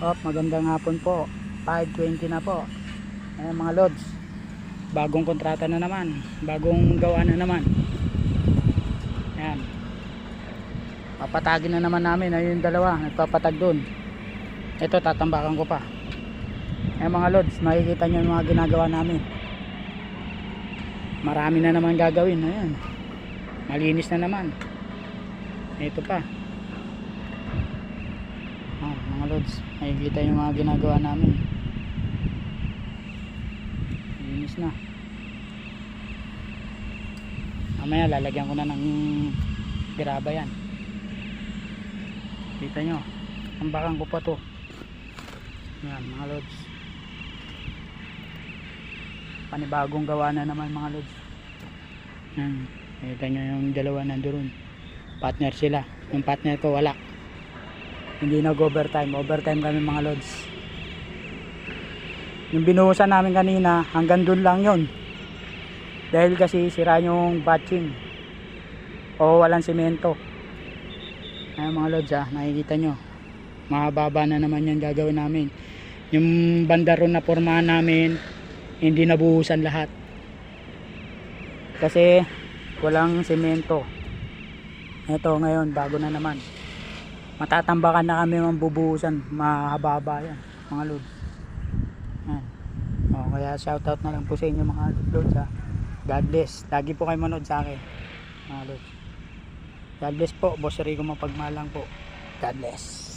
Oh, magandang hapon po. 5.20 na po. Ayan mga lods. Bagong kontrata na naman. Bagong gawa na naman. Ayan. Papatagin na naman namin. Ayun yung dalawa. Nagpapatag doon. Ito tatambakan ko pa. Ayan mga lods. Makikita nyo yung mga ginagawa namin. Marami na naman gagawin. Ayan. Malinis na naman. Ito pa. Ah, mga lods, makikita yung mga ginagawa namin. Linis na. Mamaya lalagyan ko na ng biraba yan. Kita nyo, tambakan ko pa to. Yan, mga lods. Panibagong gawa na naman mga lods. Yan, kita nyo yung dalawa nandoon. Partner sila. Yung partner ko wala hindi nag overtime. Kami mga lods. Yung binuhusan namin kanina hanggang dun lang yon dahil kasi sira yung batching. O walang simento. Ayun mga lods ah. Nakikita nyo. Mahaba na naman yan gagawin namin. Yung bandaro na pormahan namin hindi nabuhusan lahat. Kasi walang simento. Eto ngayon bago na naman matatambakan na kami mambubuhusan mahaba yan mga lods yan. O, kaya shoutout na lang po sa inyo mga lods ha. God bless. Lagi po kayo manood sa akin mga lods God bless po boss Rico mapagmalang po. God bless